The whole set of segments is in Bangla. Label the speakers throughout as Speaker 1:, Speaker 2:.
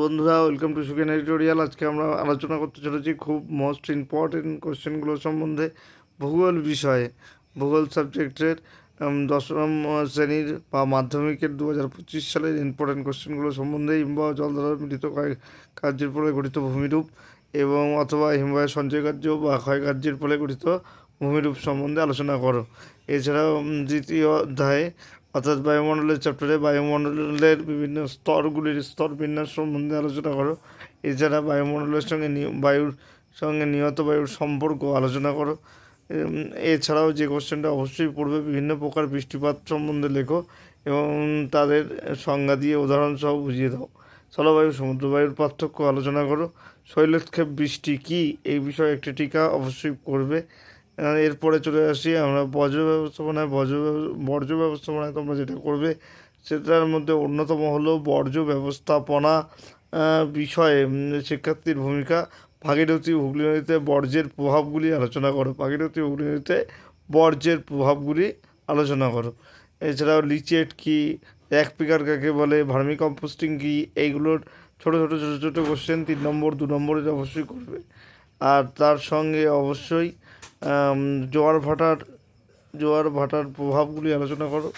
Speaker 1: বন্ধুরা ওয়েলকাম টু সুকেন এডিটোরিয়াল আজকে আমরা আলোচনা করতে চলেছি খুব মোস্ট ইম্পর্টেন্ট কোশ্চেনগুলো সম্বন্ধে ভূগোল বিষয়ে, ভূগোল সাবজেক্টের দশম শ্রেণির বা মাধ্যমিকের দু হাজার পঁচিশ সালের ইম্পর্টেন্ট কোশ্চেনগুলো সম্বন্ধে হিমবাহ জল দ্বারা মিলিত কার্যের ফলে গঠিত ভূমিরূপ এবং অথবা হিমবাহের সঞ্চয় কার্য বা ক্ষয় কার্যের ফলে গঠিত ভূমিরূপ সম্বন্ধে আলোচনা করো। এছাড়াও দ্বিতীয় অধ্যায়ে অর্থাৎ বায়ুমণ্ডলের চ্যাপ্টারে বায়ুমণ্ডলের বিভিন্ন স্তরগুলির স্তর বিন্যাস সম্বন্ধে আলোচনা করো। এছাড়া বায়ুমণ্ডলের সঙ্গে বায়ুর সঙ্গে নিহত বায়ুর সম্পর্ক আলোচনা করো। এছাড়াও যে কোশ্চেনটা অবশ্যই পড়বে, বিভিন্ন প্রকার বৃষ্টিপাত সম্বন্ধে লেখো এবং তাদের সংজ্ঞা দিয়ে উদাহরণ সহ বুঝিয়ে দাও। স্থলবায়ু সমুদ্রবায়ুর পার্থক্য আলোচনা করো। শৈলক্ষেপ বৃষ্টি কী? এই বিষয়ে একটি টিকা অবশ্যই করবে এরপরে চলে আসি আমরা বজ্র ব্যবস্থাপনায়। বর্জ্য বর্জ্য ব্যবস্থাপনায় তোমরা যেটা করবে, সেটার মধ্যে অন্যতম হলো বর্জ্য ব্যবস্থাপনা বিষয়ে শিক্ষার্থীর ভূমিকা। ভাগীরথী হুগলি নদীতে বর্জ্যের প্রভাবগুলি আলোচনা করো। ভাগীরথী হুগলি নদীতে বর্জ্যের প্রভাবগুলি আলোচনা করো। এছাড়াও লিচেট কি, এক পিকার কাকে বলে, ভার্মি কম্পোস্টিং কি, এইগুলোর ছোটো ছোটো ছোটো ছোটো কোশ্চেন তিন নম্বর, দু নম্বরে অবশ্যই করবে। আর তার সঙ্গে অবশ্যই জোয়ার ভাটার জোয়ার ভাটার প্রভাবগুলি আলোচনা করো।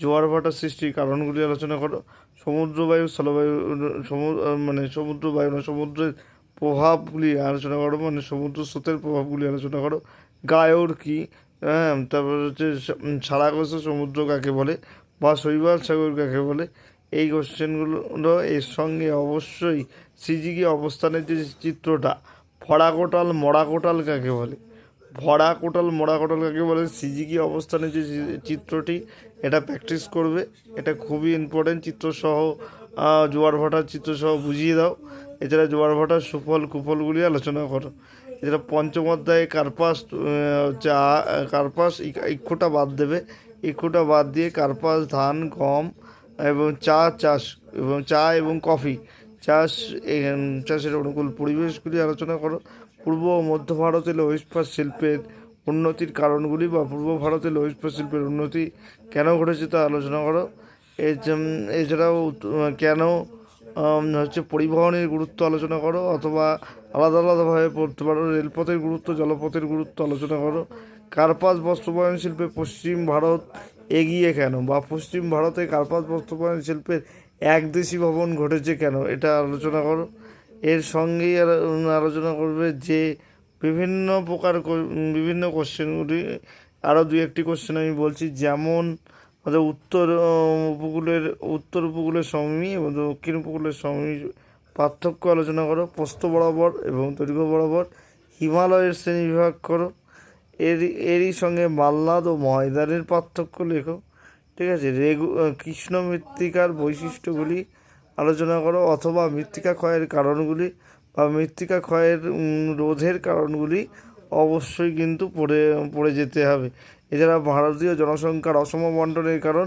Speaker 1: জোয়ার ভাটার সৃষ্টির কারণগুলি আলোচনা করো। সমুদ্র বায়ু স্থলবায়ু, সমুদ্র মানে সমুদ্র বায়ু না সমুদ্রের প্রভাবগুলি আলোচনা করো মানে সমুদ্র স্রোতের প্রভাবগুলি আলোচনা করো। গায়র কি? হ্যাঁ তারপর হচ্ছে সারাগ্রস্ত সমুদ্র কাকে বলে বা শৈবাল সাগর কাকে বলে? এই কোশ্চেনগুলো এর সঙ্গে অবশ্যই সিজিকি অবস্থানের যে চিত্রটা ফড়া কোটাল মরা কোটাল কাকে বলে? ভরা কোটাল মরা কোটাল কাকে বলে সিজিকি অবস্থানে যে চিত্রটি, এটা প্র্যাকটিস করবে। এটা খুবই ইম্পর্টেন্ট চিত্রসহ জোয়ার ভাটার চিত্রসহ বুঝিয়ে দাও। এছাড়া জোয়ার ভাটার সুফল, কুফলগুলি আলোচনা করো। এছাড়া পঞ্চম অধ্যায়ে কার্পাস হচ্ছে কার্পাস ইক- ইক্ষুটা বাদ দেবে। ইক্ষুটা বাদ দিয়ে কার্পাস, ধান, গম এবং চা চাষ, এবং চা এবং কফি। চাষ চাষের অনুকূল পরিবেশগুলি আলোচনা করো। পূর্ব ও মধ্য ভারতে লৌহ ইস্পাত শিল্পের উন্নতির কারণগুলি বা পূর্ব ভারতে লৌহ ইস্পাত শিল্পের উন্নতি কেন ঘটেছে তা আলোচনা করো। এছ- এছাড়াও কেন হচ্ছে পরিবহনের গুরুত্ব আলোচনা করো অথবা আলাদা আলাদাভাবে পড়তে পারো রেলপথের গুরুত্ব, জলপথের গুরুত্ব আলোচনা করো। কার্পাস বস্ত্রবয়ন শিল্পে পশ্চিম ভারত এগিয়ে কেন বা পশ্চিম ভারতে কার্পাস বস্ত্রবয়ন শিল্পের একদেশি ভবন ঘটেছে কেন এটা আলোচনা করো। এর সঙ্গেই আলো- আলোচনা করবে যে বিভিন্ন প্রকার বিভিন্ন কোশ্চেনগুলি আরও দু একটি কোশ্চেন আমি বলছি। যেমন, আমাদের উত্তর উপকূলের উত্তর উপকূলের সমী এবং দক্ষিণ উপকূলের সমী পার্থক্য আলোচনা করো। প্রস্থ বরাবর এবং দৈর্ঘ্য বরাবর। হিমালয়ের শ্রেণি বিভাগ করো। এর এরই সঙ্গে মাল্লাদ ও ময়দানের পার্থক্য লেখো। ঠিক আছে? রেগু কৃষ্ণ মৃত্তিকার বৈশিষ্ট্যগুলি আলোচনা করো অথবা মৃত্তিকা ক্ষয়ের কারণগুলি বা মৃত্তিকা ক্ষয়ের রোধের কারণগুলি অবশ্যই কিন্তু পড়ে পড়ে যেতে হবে। এছাড়া ভারতীয় জনসংখ্যার অসম বন্টনের কারণ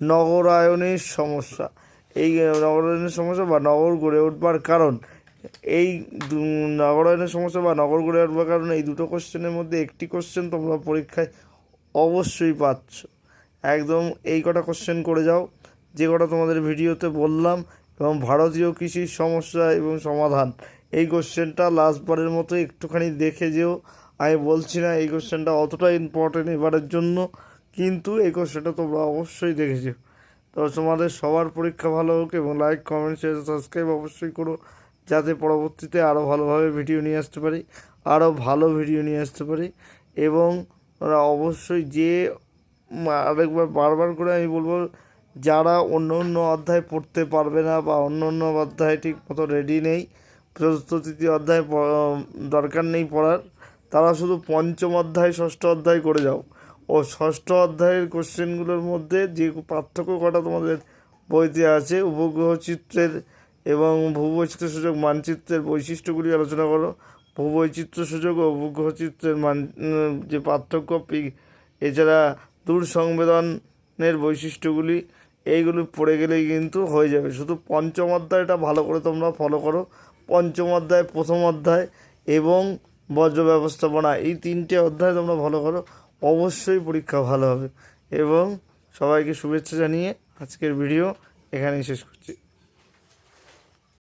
Speaker 1: নগরায়নের সমস্যা। এই নগরায়নের সমস্যা বা নগর গড়ে উঠবার কারণ, এই নগরায়নের সমস্যা বা নগর গড়ে উঠবার কারণ এই দুটো কোশ্চেনের মধ্যে একটি কোশ্চেন তোমরা পরীক্ষায় অবশ্যই পাচ্ছ। একদম এই কটা কোশ্চেন করে যাও। যে কটা তোমাদের ভিডিওতে বললাম এবং ভারতীয় কৃষির সমস্যা এবং সমাধান। এই কোশ্চেনটা লাস্টবারের মতো একটুখানি দেখে যেও। আমি বলছি না এই কোশ্চেনটা অতটা ইম্পর্টেন্ট এবারের জন্য, কিন্তু এই কোশ্চেনটা তোমরা অবশ্যই দেখে যেও। তো তোমাদের সবার পরীক্ষা ভালো হোক এবং লাইক কমেন্ট শেয়ার সাবস্ক্রাইব অবশ্যই করো, যাতে পরবর্তীতে আরও ভালোভাবে ভিডিও নিয়ে আসতে পারি আরও ভালো ভিডিও নিয়ে আসতে পারি এবং ওরা অবশ্যই যে আরেকবার বারবার করে আমি বলব যারা অন্য অন্য অধ্যায় পড়তে পারবে না বা অন্য অন্য অধ্যায় ঠিক মতো রেডি নেই তৃতীয় অধ্যায় দরকার নেই পড়ার, তারা শুধু পঞ্চম অধ্যায়, ষষ্ঠ অধ্যায় করে যাও। ও ষষ্ঠ অধ্যায়ের কোশ্চেনগুলোর মধ্যে যে পার্থক্য কটা তোমাদের বইতে আছে, উপগ্রহ চিত্রের এবং ভূবৈচিত্র সূচক মানচিত্রের বৈশিষ্ট্যগুলি আলোচনা করো। ভূবৈচিত্র সূচক ও উপগ্রহ চিত্রের মান যে পার্থক্য এছাড়া দূর সংবেদনের বৈশিষ্ট্যগুলি এইগুলো পড়ে গেলেই কিন্তু হয়ে যাবে। শুধু পঞ্চম অধ্যায়টা ভালো করে তোমরা ফলো করো। পঞ্চম অধ্যায়, প্রথম অধ্যায় এবং বজ্র ব্যবস্থাপনা, এই তিনটে অধ্যায় তোমরা ভালো করো, অবশ্যই পরীক্ষা ভালো হবে। এবং সবাইকে শুভেচ্ছা জানিয়ে আজকের ভিডিও এখানেই শেষ করছি।